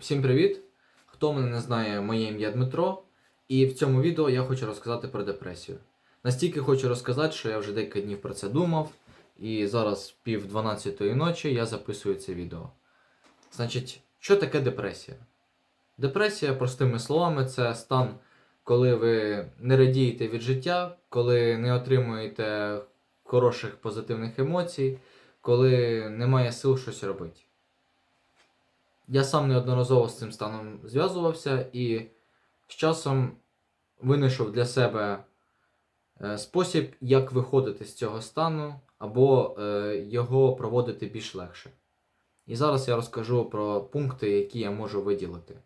Всім привіт! Хто мене не знає, моє ім'я Дмитро, і в цьому відео я хочу розказати про депресію. Настільки хочу розказати, що я вже декілька днів про це думав, і зараз пів 12 ночі я записую це відео. Значить, що таке депресія? Депресія, простими словами, це стан, коли ви не радієте від життя, коли не отримуєте хороших позитивних емоцій, коли немає сил щось робити. Я сам неодноразово з цим станом зв'язувався і з часом винайшов для себе е, спосіб, як виходити з цього стану, або е, його проводити більш легше. І зараз я розкажу про пункти, які я можу виділити.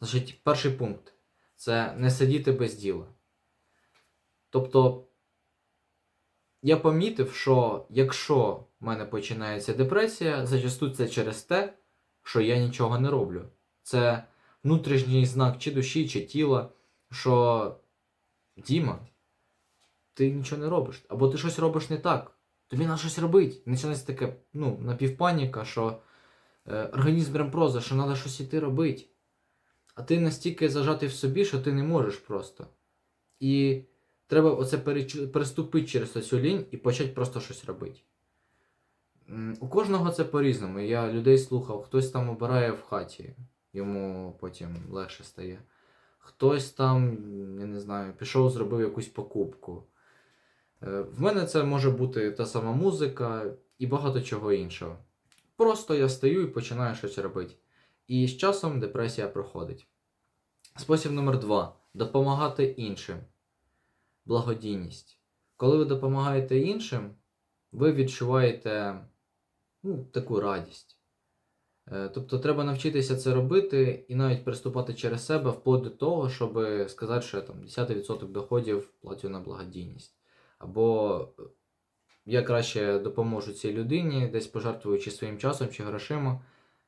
Значить, перший пункт це не сидіти без діла. Тобто, я помітив, що якщо в мене починається депресія, зачасту це через те, що я нічого не роблю. Це внутрішній знак чи душі, чи тіла, що Діма, ти нічого не робиш. Або ти щось робиш не так. Тобі треба щось робити. Починається таке, ну, напівпаніка, що е, організм прям проза, що треба щось іти робити. А ти настільки зажатий в собі, що ти не можеш просто. І треба оце переступити через цю лінь і почати просто щось робити. У кожного це по-різному. Я людей слухав, хтось там обирає в хаті, йому потім легше стає. Хтось там, я не знаю, пішов, зробив якусь покупку. Е, В мене це може бути та сама музика і багато чого іншого. Просто я стою і починаю щось робити. І з часом депресія проходить. Спосіб номер два допомагати іншим. Благодійність. Коли ви допомагаєте іншим, ви відчуваєте ну, таку радість. Е, Тобто треба навчитися це робити і навіть приступати через себе вплоть до того, щоб сказати, що я там 10% доходів платю на благодійність. Або е, я краще допоможу цій людині, десь пожертвуючи своїм часом чи грошима,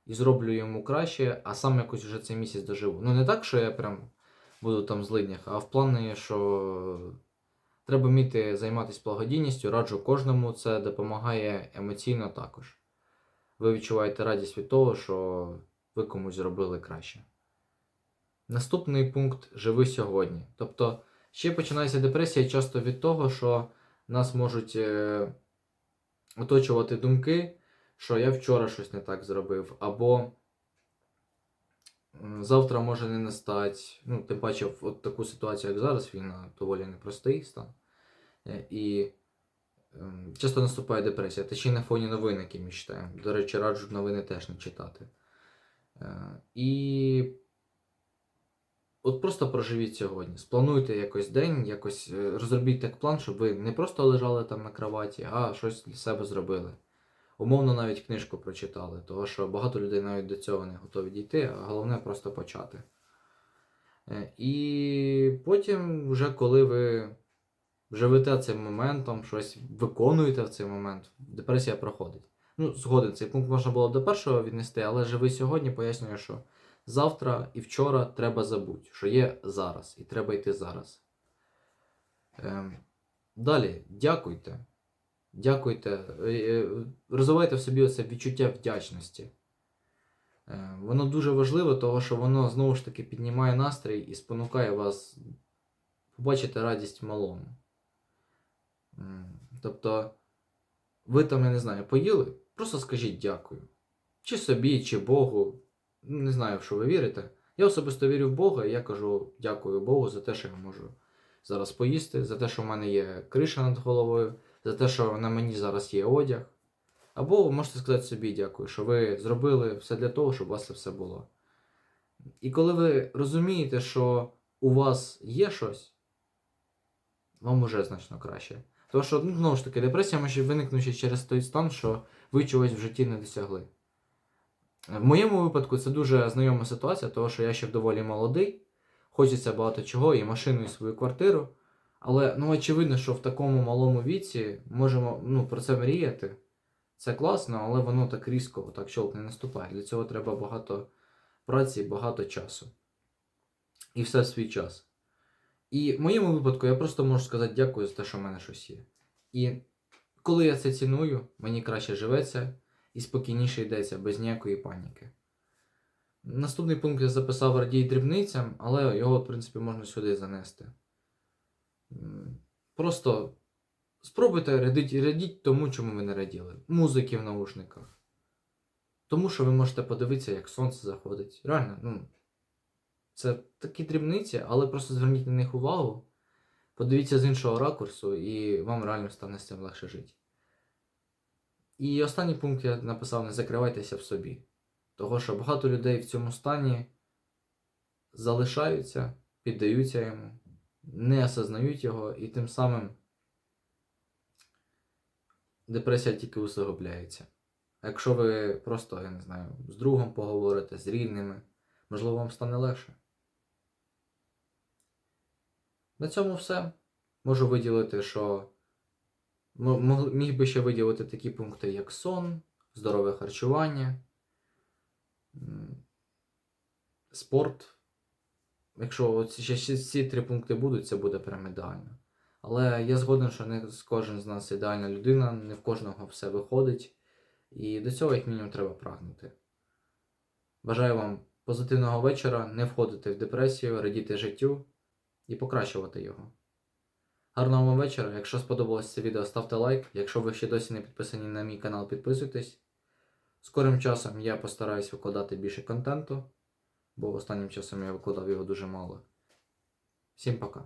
і зроблю йому краще, а сам якось вже цей місяць доживу. Ну не так, що я прям буду там злиднях, а в плані, що треба вміти займатися благодійністю, раджу кожному, це допомагає емоційно також. Ви відчуваєте радість від того, що ви комусь зробили краще. Наступний пункт живи сьогодні. Тобто, ще починається депресія часто від того, що нас можуть е, оточувати думки, що я вчора щось не так зробив, або завтра може не настати. Ну, ти бачив от таку ситуацію, як зараз, війна доволі непростий стан. Е, І часто наступає депресія, та ще й на фоні новин, які ми читаємо. До речі, раджу новини теж не читати. Е, І от просто проживіть сьогодні. Сплануйте якось день, якось е, розробіть так план, щоб ви не просто лежали там на кроваті, а щось для себе зробили. Умовно навіть книжку прочитали, тому що багато людей навіть до цього не готові дійти, а головне просто почати. Е, І потім, вже коли ви живете цим моментом, щось виконуєте в цей момент, депресія проходить. Ну, згоден, цей пункт можна було до першого віднести, але живи сьогодні пояснює, що завтра і вчора треба забути, що є зараз, і треба йти зараз. Ем, далі, дякуйте. Дякуйте. Е, е, Розвивайте в собі це відчуття вдячності. Е, Воно дуже важливе, тому що воно знову ж таки піднімає настрій і спонукає вас побачити радість малому. Тобто, ви там, я не знаю, поїли, просто скажіть дякую. Чи собі, чи Богу. Не знаю, в що ви вірите. Я особисто вірю в Бога, і я кажу дякую Богу за те, що я можу зараз поїсти, за те, що в мене є криша над головою, за те, що на мені зараз є одяг. Або ви можете сказати собі дякую, що ви зробили все для того, щоб у вас це все було. І коли ви розумієте, що у вас є щось, вам уже значно краще. Тому що, ну, знову ж таки, депресія може виникнути через той стан, що ви чогось в житті не досягли. В моєму випадку це дуже знайома ситуація, тому що я ще доволі молодий, хочеться багато чого, і машину, і свою квартиру. Але ну, очевидно, що в такому малому віці можемо ну, про це мріяти. Це класно, але воно так різко, так щолк не наступає. Для цього треба багато праці, багато часу. І все в свій час. І в моєму випадку я просто можу сказати дякую за те, що в мене щось є. І коли я це ціную, мені краще живеться і спокійніше йдеться, без ніякої паніки. Наступний пункт я записав радій дрібницям, але його, в принципі, можна сюди занести. Просто спробуйте радіть, радіть тому, чому ви не раділи. Музики в наушниках. Тому що ви можете подивитися, як сонце заходить. Реально, ну. Це такі дрібниці, але просто зверніть на них увагу. Подивіться з іншого ракурсу, і вам реально стане з цим легше жити. І останній пункт я написав: не закривайтеся в собі. Того, що багато людей в цьому стані залишаються, піддаються йому, не осознають його, і тим самим депресія тільки усугубляється. А якщо ви просто, я не знаю, з другом поговорите, з рідними, можливо, вам стане легше. На цьому все. Можу виділити, що міг би ще виділити такі пункти, як сон, здорове харчування, спорт. Якщо ще, ці три пункти будуть, це буде прям ідеально. Але я згоден, що не кожен з нас ідеальна людина, не в кожного все виходить. І до цього, як мінімум, треба прагнути. Бажаю вам позитивного вечора, не входити в депресію, радіти життю і покращувати його. Гарного вам вечора. Якщо сподобалось це відео, ставте лайк. Якщо ви ще досі не підписані на мій канал, підписуйтесь. Скорим часом я постараюсь викладати більше контенту, бо останнім часом я викладав його дуже мало. Всім пока.